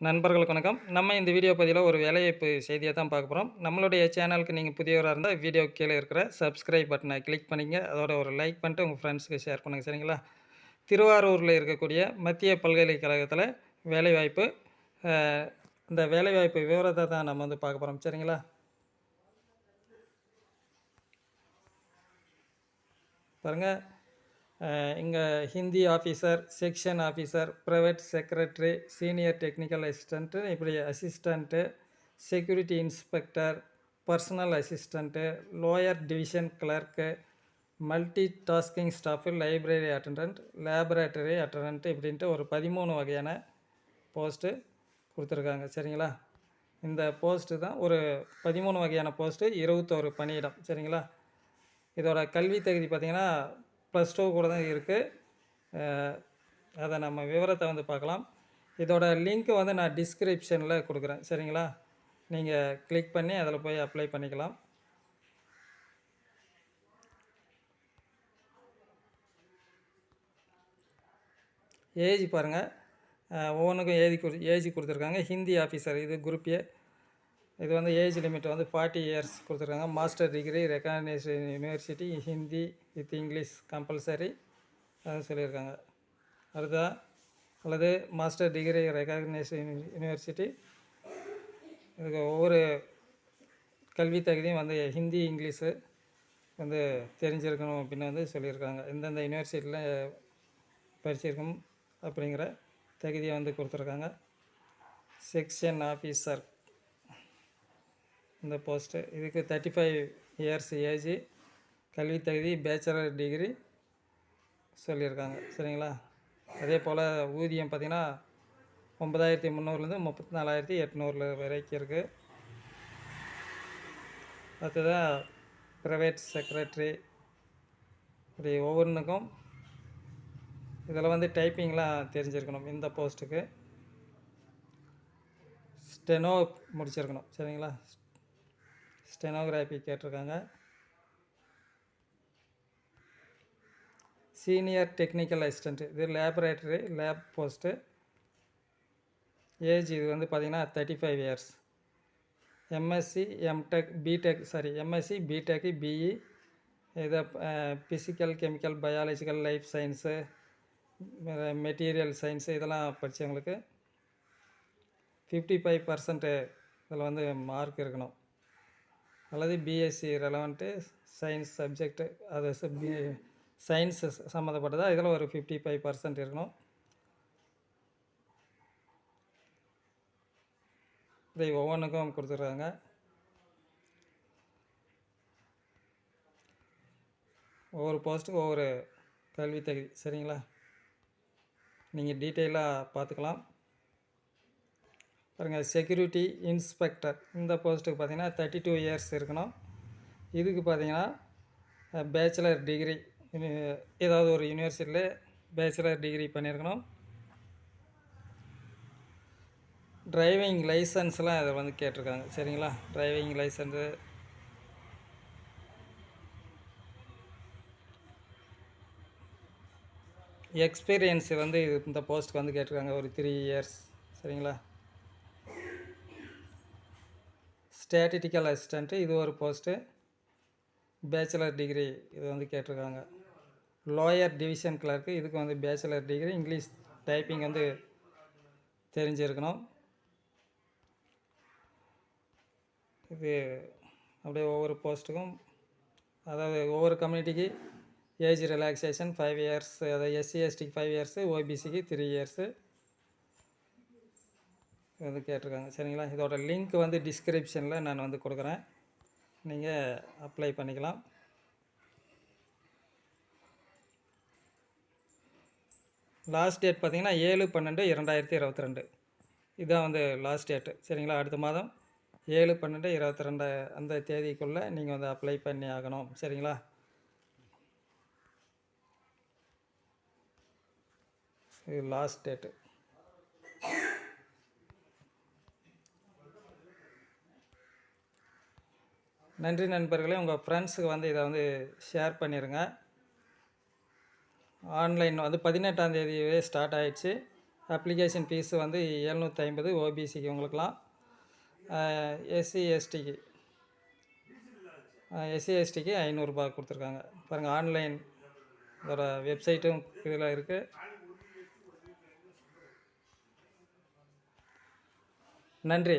நண்பர்களுக்கு வணக்கம். நம்ம இந்த வீடியோ பதிவில் ஒரு வேலைவாய்ப்பு செய்தியை தான் பார்க்க போகிறோம் நம்மளுடைய சேனலுக்கு நீங்கள் புதியவராக இருந்தால் வீடியோ கீழே இருக்கிற சப்ஸ்கிரைப் பட்டனை கிளிக் பண்ணிங்க அதோட ஒரு லைக் பண்ணிட்டு உங்கள் ஃப்ரெண்ட்ஸுக்கு ஷேர் பண்ணுங்கள் சரிங்களா? திருவாரூரில் இருக்கக்கூடிய மத்திய பல்கலைக்கழகத்தில் வேலைவாய்ப்பு இந்த வேலைவாய்ப்பு விவரத்தை தான் நம்ம வந்து பார்க்க போகிறோம் சரிங்களா? பாருங்கள் இங்கே Hindi officer section officer private secretary senior technical assistant இப்படி assistant security inspector personal assistant lower division clerk multi tasking staff library attendant laboratory attendant இப்படின்ட்டு ஒரு பதிமூணு வகையான போஸ்ட்டு கொடுத்துருக்காங்க. சரிங்களா? இந்த போஸ்ட்டு தான் ஒரு பதிமூணு வகையான போஸ்ட்டு இருபத்தோரு பணியிடம். சரிங்களா? இதோட கல்வி தகுதி பார்த்திங்கன்னா ப்ளஸ் டூ கூட தான் இருக்குது அதை நம்ம விவரத்தை வந்து பார்க்கலாம். இதோட லிங்க் வந்து நான் டிஸ்கிரிப்ஷனில் கொடுக்குறேன். சரிங்களா? நீங்கள் கிளிக் பண்ணி அதில் போய் அப்ளை பண்ணிக்கலாம். ஏஜ் பாருங்கள் ஒவ்வொன்றுக்கும் ஏஜ் கொடு ஏஜ் கொடுத்துருக்காங்க. ஹிந்தி ஆஃபீஸர் இது குரூப் ஏ இது வந்து ஏஜ் லிமிட் வந்து ஃபார்ட்டி இயர்ஸ் கொடுத்துருக்காங்க. Master degree recognised university Hindi with English compulsory அது சொல்லியிருக்காங்க. அடுத்தா அல்லது மாஸ்டர் டிகிரி ரெகக்னைஸ்டு யூனிவர்சிட்டி. இதுக்கு ஒவ்வொரு கல்வி தகுதியும் வந்து ஹிந்தி இங்கிலீஷு வந்து தெரிஞ்சிருக்கணும் அப்படின்னு வந்து சொல்லியிருக்காங்க. எந்தெந்த யூனிவர்சிட்டியில் படிச்சிருக்கணும் அப்படிங்கிற தகுதியை வந்து கொடுத்துருக்காங்க. Section officer. இந்த போஸ்ட்டு இதுக்கு தேர்ட்டி ஃபைவ் இயர்ஸ் ஏஜ் கல்வி தகுதி பேச்சுலர் டிகிரி சொல்லியிருக்காங்க. சரிங்களா? அதே போல் ஊதியம் பார்த்திங்கன்னா ஒன்பதாயிரத்தி முந்நூறுலேருந்து முப்பத்தி நாலாயிரத்தி எட்நூறுல வரைக்கும் இருக்குது அடுத்ததாக ப்ரைவேட் செக்ரட்டரி இப்படி ஒவ்வொன்றுக்கும் இதில் வந்து டைப்பிங்லாம் தெரிஞ்சிருக்கணும் இந்த போஸ்ட்டுக்கு ஸ்டெனோ முடிச்சிருக்கணும். சரிங்களா? ஸ்டெனோகிராஃபி கேட்டிருக்காங்க. சீனியர் டெக்னிக்கல் அசிஸ்டண்ட் இது லேபரேட்டரி லேப் போஸ்ட்டு ஏஜ் இது வந்து பார்த்திங்கன்னா thirty five years MSc MTech BTech sorry MSc BTech BE இதை physical chemical biological life science material science இதெல்லாம் படித்தவங்களுக்கு ஃபிஃப்டி ஃபைவ் பர்சன்ட்டு இதில் வந்து மார்க் இருக்கணும். அல்லது பிஎஸ்சி ரெலவெண்ட்டு சயின்ஸ் சப்ஜெக்ட்டு அது பி சயின்ஸு சம்மந்தப்பட்டதா? இதில் ஒரு ஃபிஃப்டி ஃபைவ் பர்சன்ட் இருக்கணும். இதை ஒவ்வொன்றுக்கும் கொடுத்துருக்காங்க ஒவ்வொரு போஸ்ட்டுக்கும் ஒவ்வொரு கல்வி தகுதி சரிங்களா? நீங்கள் டீட்டெயிலாக பார்த்துக்கலாம். பாருங்கள் செக்யூரிட்டி இன்ஸ்பெக்டர் இந்த போஸ்ட்டுக்கு பார்த்தீங்கன்னா தேர்ட்டி டூ இயர்ஸ் இருக்கணும். இதுக்கு பார்த்தீங்கன்னா பேச்சுலர் டிகிரி ஏதாவது ஒரு யூனிவர்சிட்டியில் பேச்சுலர் டிகிரி பண்ணியிருக்கணும் டிரைவிங் லைசன்ஸ்லாம் இதை வந்து கேட்டிருக்காங்க. சரிங்களா? டிரைவிங் லைசன்ஸு எக்ஸ்பீரியன்ஸ் வந்து இது இந்த போஸ்ட்டுக்கு வந்து கேட்டிருக்காங்க. ஒரு த்ரீ இயர்ஸ் சரிங்களா? ஸ்டாட்டிட்டிக்கல் அசிஸ்டண்ட்டு இது ஒரு போஸ்ட்டு பேச்சுலர் டிகிரி இது வந்து கேட்டிருக்காங்க. லோயர் டிவிஷன் கிளர்க்கு இதுக்கு வந்து பேச்சுலர் டிகிரி இங்கிலீஷ் டைப்பிங் வந்து தெரிஞ்சிருக்கணும். இது அப்படியே ஒவ்வொரு போஸ்ட்டுக்கும் அதாவது ஒவ்வொரு கம்யூனிட்டிக்கு ஏஜ் ரிலாக்ஸேஷன் ஃபைவ் இயர்ஸ் அதாவது எஸ்சி எஸ்டிக்கு ஃபைவ் இயர்ஸு ஓபிசிக்கு த்ரீ இயர்ஸு வந்து கேட்டிருக்காங்க. சரிங்களா? இதோட லிங்க் வந்து டிஸ்கிரிப்ஷனில் நான் வந்து கொடுக்குறேன். நீங்கள் அப்ளை பண்ணிக்கலாம். லாஸ்ட் டேட் பார்த்தீங்கன்னா ஏழு பன்னெண்டு இரண்டாயிரத்தி இருபத்தி ரெண்டு இதுதான் வந்து லாஸ்ட் டேட்டு சரிங்களா? அடுத்த மாதம் ஏழு பன்னெண்டு இருபத்தி ரெண்டு அந்த தேதிக்குள்ளே நீங்கள் வந்து அப்ளை பண்ணி ஆகணும். சரிங்களா? இது லாஸ்ட் டேட்டு நன்றி நண்பர்களே உங்கள் ஃப்ரெண்ட்ஸுக்கு வந்து இதை வந்து ஷேர் பண்ணிடுங்க ஆன்லைன் வந்து பதினெட்டாம் தேதியே ஸ்டார்ட் ஆகிடுச்சு அப்ளிகேஷன் ஃபீஸ் வந்து எழுநூற்றி ஐம்பது ஓபிசிக்கு உங்களுக்கெலாம் எஸ்சி எஸ்டிக்கு எஸ்சி எஸ்டிக்கு ஐநூறுரூபா கொடுத்துருக்காங்க. பாருங்கள் ஆன்லைன் ஒரு வெப்சைட்டும் இதில் இருக்குது நன்றி.